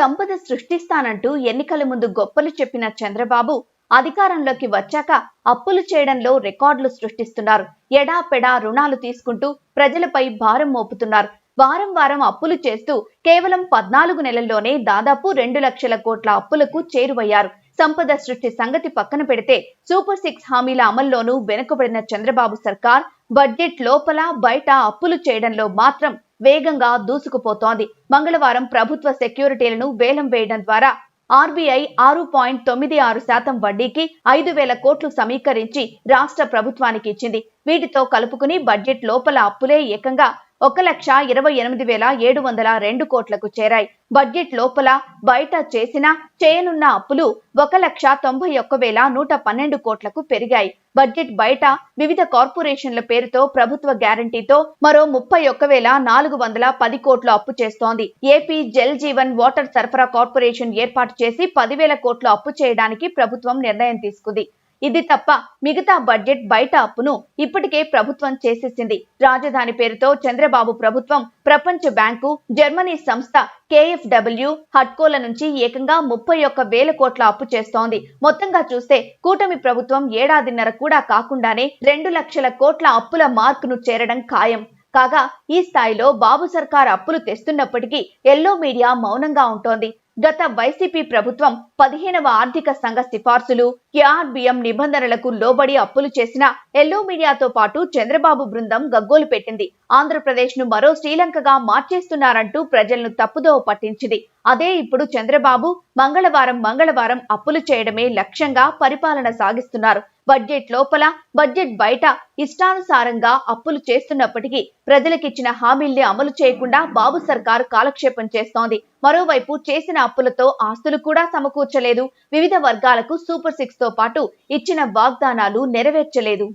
సంపద సృష్టిస్తానంటూ ఎన్నికల ముందు గొప్పలు చెప్పిన చంద్రబాబు అధికారంలోకి వచ్చాక అప్పులు చేయడంలో రికార్డులు సృష్టిస్తున్నారు. ఎడాపెడా రుణాలు తీసుకుంటూ ప్రజలపై భారం మోపుతున్నారు. వారం వారం అప్పులు చేస్తూ కేవలం పద్నాలుగు నెలల్లోనే దాదాపు రెండు లక్షల కోట్ల అప్పులకు చేరువయ్యారు. సంపద సృష్టి సంగతి పక్కన పెడితే సూపర్ సిక్స్ హామీల అమల్లోనూ వెనుకబడిన చంద్రబాబు సర్కార్ బడ్జెట్ లోపల బయట అప్పులు చేయడంలో మాత్రం వేగంగా దూసుకుపోతోంది. మంగళవారం ప్రభుత్వ సెక్యూరిటీలను వేలం వేయడం ద్వారా ఆర్బీఐ ఆరు పాయింట్ తొమ్మిది ఆరు శాతం వడ్డీకి ఐదు వేల కోట్లు సమీకరించి రాష్ట్ర ప్రభుత్వానికి ఇచ్చింది. వీటితో కలుపుకుని బడ్జెట్ లోపల అప్పులే ఏకంగా ఒక లక్ష ఇరవై ఎనిమిది వేల ఏడు వందల రెండు కోట్లకు చేరాయి. బడ్జెట్ లోపల బయట చేసిన చేయనున్న అప్పులు ఒక లక్ష తొంభై ఒక్క వేల నూట పన్నెండు కోట్లకు పెరిగాయి. బడ్జెట్ బయట వివిధ కార్పొరేషన్ల పేరుతో ప్రభుత్వ గ్యారంటీతో మరో ముప్పై ఒక్క వేల నాలుగు వందల పది కోట్లు అప్పు చేస్తోంది. ఏపీ జల్ జీవన్ వాటర్ సరఫరా కార్పొరేషన్ ఏర్పాటు చేసి పదివేల కోట్లు అప్పు చేయడానికి ప్రభుత్వం నిర్ణయం తీసుకుంది. ఇది తప్ప మిగతా బడ్జెట్ బయట అప్పును ఇప్పటికే ప్రభుత్వం చేసేసింది. రాజధాని పేరుతో చంద్రబాబు ప్రభుత్వం ప్రపంచ బ్యాంకు జర్మనీ సంస్థ కేఎఫ్డబ్ల్యూ హట్కోల నుంచి ఏకంగా ముప్పై ఒక్క వేల కోట్ల అప్పు చేస్తోంది. మొత్తంగా చూస్తే కూటమి ప్రభుత్వం ఏడాదిన్నర కూడా కాకుండానే రెండు లక్షల కోట్ల అప్పుల మార్కును చేరడం ఖాయం. కాగా ఈ స్థాయిలో బాబు సర్కార్ అప్పులు తెస్తున్నప్పటికీ ఎల్లో మీడియా మౌనంగా ఉంటోంది. గత వైసీపీ ప్రభుత్వం పదిహేనవ ఆర్థిక సంఘ సిఫార్సులు కేఆర్బిఎం నిబంధనలకు లోబడి అప్పులు చేసిన ఎల్లో మీడియాతో పాటు చంద్రబాబు బృందం గగ్గోలు పెట్టింది. ఆంధ్రప్రదేశ్ను మరో శ్రీలంకగా మార్చేస్తున్నారంటూ ప్రజలను తప్పుదోవ పట్టించింది. అదే ఇప్పుడు చంద్రబాబు మంగళవారం మంగళవారం అప్పులు చేయడమే లక్ష్యంగా పరిపాలన సాగిస్తున్నారు. బడ్జెట్ లోపల బడ్జెట్ బయట ఇష్టానుసారంగా అప్పులు చేస్తున్నప్పటికీ ప్రజలకిచ్చిన హామీల్ని అమలు చేయకుండా బాబు సర్కార్ కాలక్షేపం చేస్తోంది. మరోవైపు చేసిన అప్పులతో ఆస్తులు కూడా సమకూర్చలేదు. వివిధ వర్గాలకు సూపర్ సిక్స్ తో పాటు ఇచ్చిన వాగ్దానాలు నెరవేర్చలేదు.